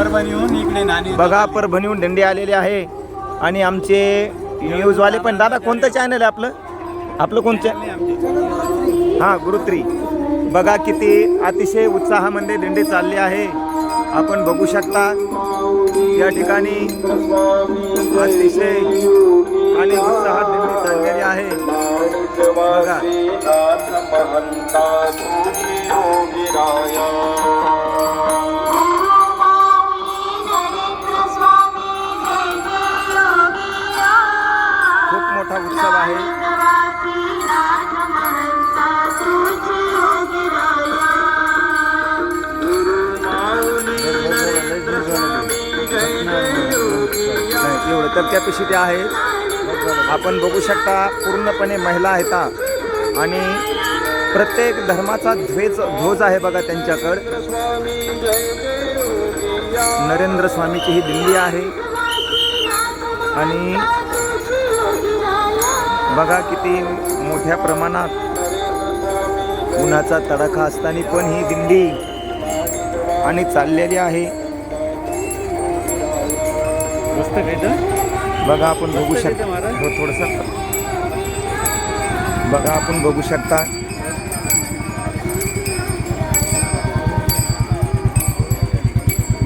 परभणीहून इकडे नाणी बघा परभणीहून दिंडी आलेली आहे. आणि आमचे न्यूजवाले पण. दादा कोणतं चॅनल आहे आपलं? आपलं कोणतं हां गुरुत्री. बघा किती अतिशय उत्साहामध्ये दिंडी चालली आहे. आपण बघू शकता या ठिकाणी अतिशय आणि उत्साहात दिंडी चाललेली आहे. बघा. तर एवढं तर कॅपॅसिटी आहे आपण बघू शकता पूर्णपणे महिला आहेत आणि प्रत्येक धर्माचा ध्वेज ध्वज आहे बघा त्यांच्याकडं. नरेंद्र स्वामीची ही दिंडी आहे. आणि बघा किती मोठ्या प्रमाणात उन्हाचा तडाखा असताना पण ही दिंडी आणि चाललेली आहे. मस्त काय बघा आपण बघू शकता हो थोडंसं. बघा आपण बघू शकता.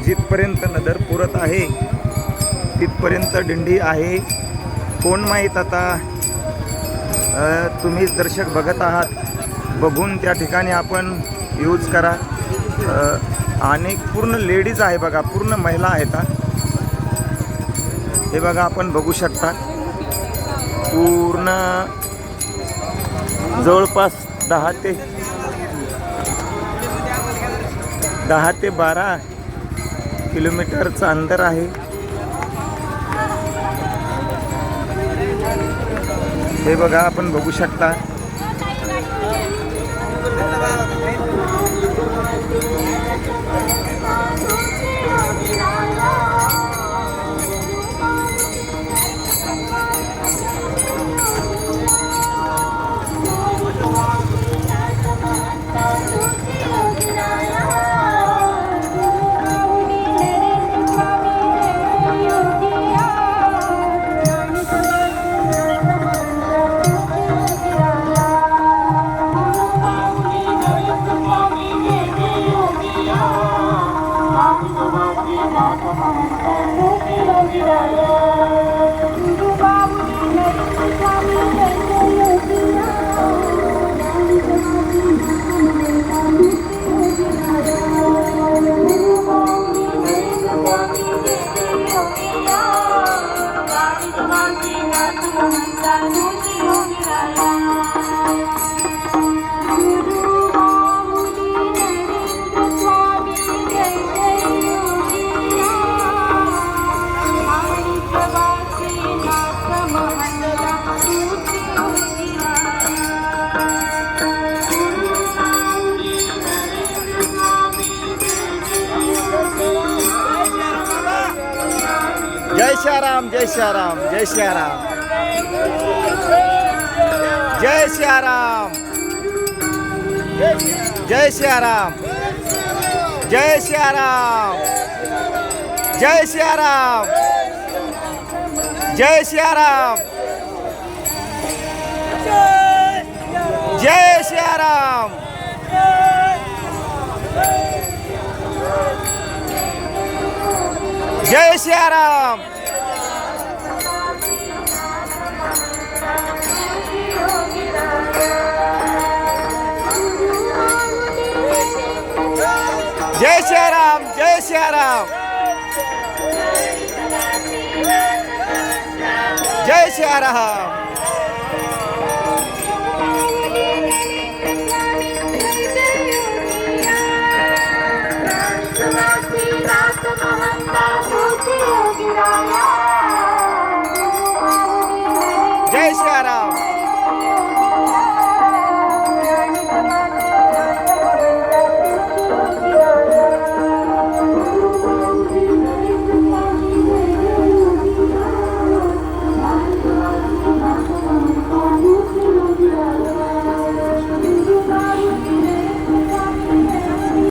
जिथपर्यंत नदर पुरत आहे तिथपर्यंत दिंडी आहे. कोण माहीत आता? तुम्हीच दर्शक बघत आहात. बघून त्या ठिकाणी आपण यूज करा. आणि पूर्ण लेडीज आहे बघा पूर्ण महिला आहेत हे बघा आपण बघू शकता. पूर्ण जवळपास दहा ते दहा ते बारा किलोमीटरचं अंतर आहे. हे बघा आपण बघू शकता. श्याराम जय श्याराम जय श्याराम जय श्याराम जय श्याराम जय श्याराम जय श्याराम जय श्याराम जय श्याराम जय श्याराम जय सियाराम जय सियाराम. जय सियाराम.